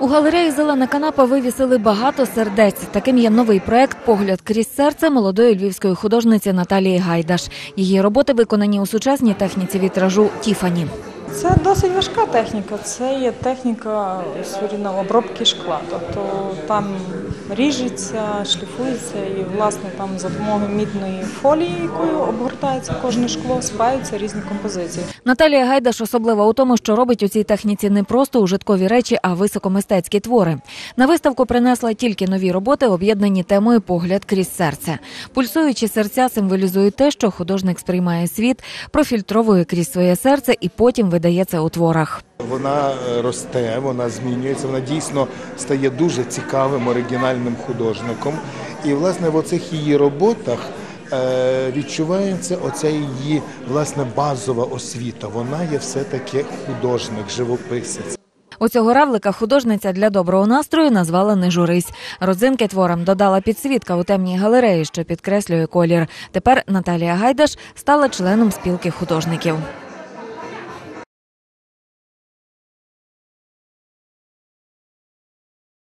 У галереї Зелена канапа вивісили багато сердець. Таким є новий проект Погляд крізь серце молодої львівської художниці Наталії Гайдаш. Її роботи виконані у сучасній техніці вітражу Тіфані. Це досить важка техніка. Це є техніка суріна обробки шкла. Тобто там ріжеться, шліфується і власне там за допомогою мідної фолії, якою обгортається кожне шкло, спаються різні композиції. Наталія Гайдаш особлива у тому, що робить у цій техніці не просто ужиткові речі, а високомистецькі твори. На виставку принесла тільки нові роботи, об'єднані темою Погляд крізь серце. Пульсуючі серця символізують те, що художник сприймає світ, профільтровує крізь своє серце і потім видає це у творах. Вона е, росте, вона змінюється, вона дійсно стає дуже цікавим оригінальним художником. І, власне, в оцих її роботах е, відчувається оця її власне базова освіта. Вона є все-таки художник, живописець. У цього равлика художниця для доброго настрою назвала не журись. Родзинки творам додала підсвітка у темній галереї, що підкреслює колір. Тепер Наталія Гайдаш стала членом спілки художників.